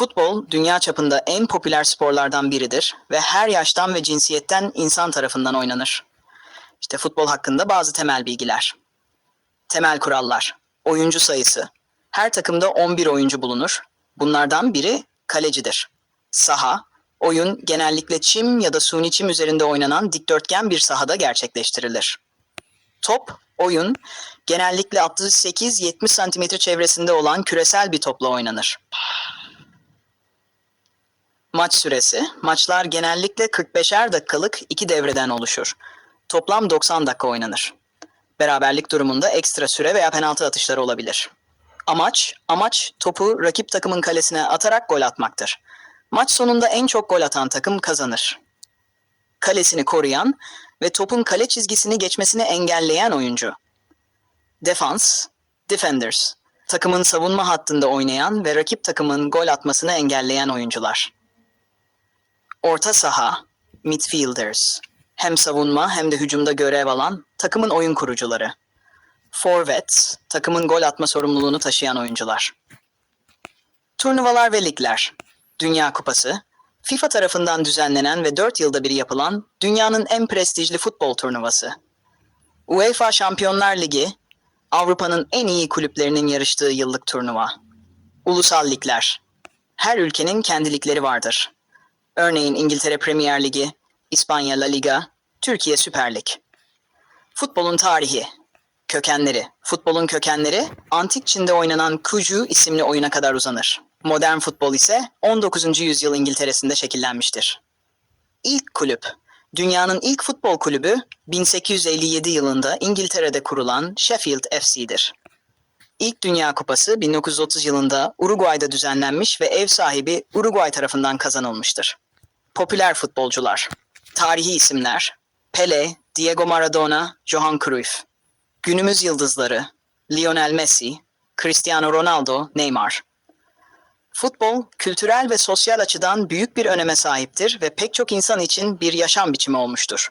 Futbol dünya çapında en popüler sporlardan biridir ve her yaştan ve cinsiyetten insan tarafından oynanır. İşte futbol hakkında bazı temel bilgiler. Temel kurallar. Oyuncu sayısı. Her takımda 11 oyuncu bulunur. Bunlardan biri kalecidir. Saha. Oyun genellikle çim ya da suni çim üzerinde oynanan dikdörtgen bir sahada gerçekleştirilir. Top, oyun genellikle 68-70 cm çevresinde olan küresel bir topla oynanır. Maç süresi, maçlar genellikle 45'er dakikalık iki devreden oluşur. Toplam 90 dakika oynanır. Beraberlik durumunda ekstra süre veya penaltı atışları olabilir. Amaç, amaç topu rakip takımın kalesine atarak gol atmaktır. Maç sonunda en çok gol atan takım kazanır. Kalesini koruyan ve topun kale çizgisini geçmesini engelleyen oyuncu. Defans, defenders, takımın savunma hattında oynayan ve rakip takımın gol atmasını engelleyen oyuncular. Orta saha, midfielders, hem savunma hem de hücumda görev alan takımın oyun kurucuları. Forvets, takımın gol atma sorumluluğunu taşıyan oyuncular. Turnuvalar ve ligler. Dünya Kupası, FIFA tarafından düzenlenen ve 4 yılda bir yapılan dünyanın en prestijli futbol turnuvası. UEFA Şampiyonlar Ligi, Avrupa'nın en iyi kulüplerinin yarıştığı yıllık turnuva. Ulusal ligler. Her ülkenin kendi ligleri vardır. Örneğin İngiltere Premier Ligi, İspanya La Liga, Türkiye Süper Lig. Futbolun tarihi, kökenleri. Futbolun kökenleri antik Çin'de oynanan Kuju isimli oyuna kadar uzanır. Modern futbol ise 19. yüzyıl İngiltere'sinde şekillenmiştir. İlk kulüp Dünyanın ilk futbol kulübü 1857 yılında İngiltere'de kurulan Sheffield FC'dir. İlk Dünya Kupası 1930 yılında Uruguay'da düzenlenmiş ve ev sahibi Uruguay tarafından kazanılmıştır. Popüler futbolcular Tarihi isimler Pele, Diego Maradona, Johan Cruyff Günümüz yıldızları Lionel Messi, Cristiano Ronaldo, Neymar Futbol, kültürel ve sosyal açıdan büyük bir öneme sahiptir ve pek çok insan için bir yaşam biçimi olmuştur.